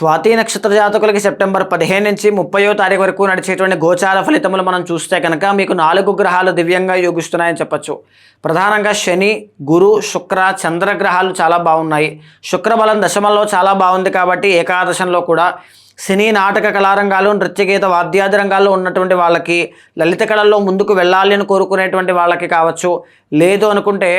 స్వాతి నక్షత్ర జాతకులకి సెప్టెంబర్ పదిహేను నుంచి ముప్పయో తారీఖు వరకు నడిచేటువంటి గోచార ఫలితములు మనం చూస్తే కనుక మీకు నాలుగు గ్రహాలు దివ్యంగా యోగిస్తున్నాయని చెప్పొచ్చు. ప్రధానంగా శని గురు శుక్ర చంద్ర గ్రహాలు చాలా బాగున్నాయి. శుక్రబలం దశమంలో చాలా బాగుంది కాబట్టి ఏకాదశంలో కూడా సినీ నాటక కళారంగాలు నృత్యగీత వాద్యాది రంగాల్లో ఉన్నటువంటి వాళ్ళకి లలిత కళల్లో ముందుకు వెళ్ళాలి అని కోరుకునేటువంటి వాళ్ళకి కావచ్చు. లేదు అనుకుంటే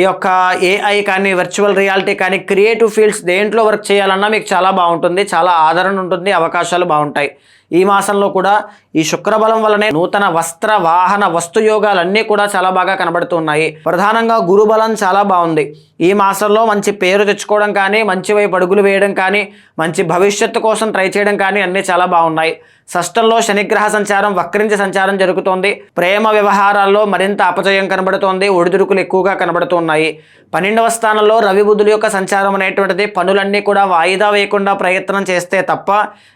ఈ యొక్క ఏఐ కానీ వర్చువల్ రియాలిటీ కానీ క్రియేటివ్ ఫీల్డ్స్ దేంట్లో వర్క్ చేయాలన్నా మీకు చాలా బాగుంటుంది చాలా ఆదరణ ఉంటుంది అవకాశాలు బాగుంటాయి. ఈ మాసంలో కూడా ఈ శుక్రబలం వలనే నూతన వస్త్ర వాహన వస్తు యోగాలన్నీ కూడా చాలా బాగా కనబడుతున్నాయి ప్రధానంగా గురుబలం చాలా బాగుంది. ఈ మాసంలో మంచి పేరు తెచ్చుకోవడం కానీ మంచి వైపు అడుగులు వేయడం కానీ మంచి భవిష్యత్తు కోసం ట్రై చేయడం కానీ అన్నీ చాలా బాగున్నాయి. షష్టంలో శనిగ్రహ సంచారం వక్రించి సంచారం జరుగుతోంది. ప్రేమ వ్యవహారాల్లో మరింత అపజయం కనబడుతోంది. ఒడిదుడుకులు ఎక్కువగా కనబడుతున్నాయి పన్నెండవ స్థానంలో రవి బుధుల యొక్క సంచారం అనేటువంటిది పనులన్నీ కూడా వాయిదా వేయకుండా ప్రయత్నం చేస్తే తప్ప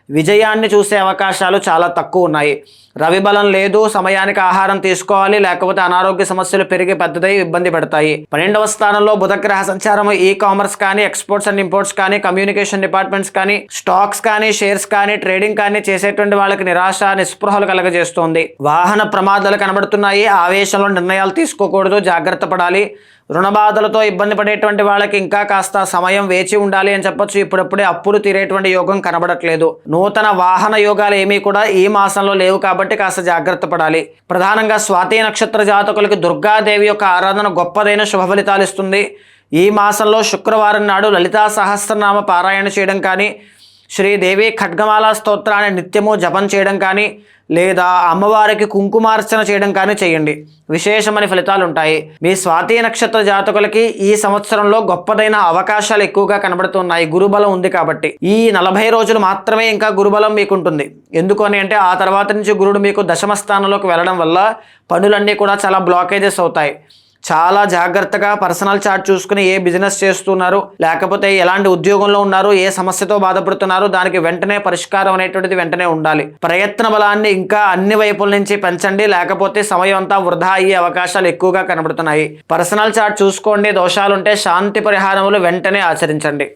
విజయాన్ని చూసే అవకాశాలు చాలా తక్కువ ఉన్నాయి. రవి బలం లేదు సమయానికి ఆహారం తీసుకోవాలి లేకపోతే అనారోగ్య సమస్యలు పెరిగి పెద్దదై ఇబ్బంది పడతాయి. పన్నెండవ స్థానంలో బుధగ్రహ సంచారం ఈ కామర్స్ కానీ ఎక్స్పోర్ట్స్ అండ్ ఇంపోర్ట్స్ కానీ కమ్యూనికేషన్ డిపార్ట్మెంట్స్ కానీ స్టాక్స్ కానీ షేర్స్ కానీ ట్రేడింగ్ కానీ చేసేటువంటి వాళ్ళకి నిరాశ నిస్పృహలు కలగజేస్తోంది. వాహన ప్రమాదాలు కనబడుతున్నాయి. ఆవేశంలో నిర్ణయాలు తీసుకోకూడదు జాగ్రత్త పడాలి. రుణ బాధలతో ఇబ్బంది పడేటువంటి వాళ్ళకి ఇంకా కాస్త సమయం వేచి ఉండాలి అని చెప్పొచ్చు. ఇప్పుడప్పుడే అప్పులు తీరేటువంటి యోగం కనబడట్లేదు. నూతన వాహన యోగాలు ఏమీ కూడా ఈ మాసంలో లేవు కాబట్టి కాస్త జాగ్రత్త పడాలి. ప్రధానంగా స్వాతి నక్షత్ర జాతకులకి దుర్గాదేవి యొక్క ఆరాధన గొప్పదైన శుభ ఫలితాలు ఇస్తుంది. ఈ మాసంలో శుక్రవారం నాడు లలితా సహస్రనామ పారాయణ చేయడం కానీ శ్రీదేవి ఖడ్గమాల స్తోత్రాన్ని నిత్యము జపం చేయడం కానీ లేదా అమ్మవారికి కుంకుమార్చన చేయడం కానీ చేయండి. విశేషమైన ఫలితాలు ఉంటాయి. మీ స్వాతి నక్షత్ర జాతకులకి ఈ సంవత్సరంలో గొప్పదైన అవకాశాలు ఎక్కువగా కనబడుతున్నాయి. గురుబలం ఉంది కాబట్టి. ఈ నలభై రోజులు మాత్రమే ఇంకా గురుబలం మీకు ఉంటుంది అంటే ఆ తర్వాత నుంచి గురుడు మీకు దశమ స్థానంలోకి వెళ్ళడం వల్ల పనులన్నీ కూడా చాలా బ్లాకేజెస్ అవుతాయి. చాలా జాగ్రత్తగా పర్సనల్ చార్ట్ చూసుకుని ఏ బిజినెస్ చేస్తున్నారు లేకపోతే ఎలాంటి ఉద్యోగంలో ఉన్నారు ఏ సమస్యతో బాధపడుతున్నారు దానికి వెంటనే పరిష్కారం అనేటువంటిది వెంటనే ఉండాలి. ప్రయత్న బలాన్ని ఇంకా అన్ని వైపుల నుంచి పెంచండి లేకపోతే సమయం అంతా వృధా అయ్యే అవకాశాలు ఎక్కువగా కనబడుతున్నాయి. పర్సనల్ చార్ట్ చూసుకోండి దోషాలుంటే శాంతి పరిహారములు వెంటనే ఆచరించండి.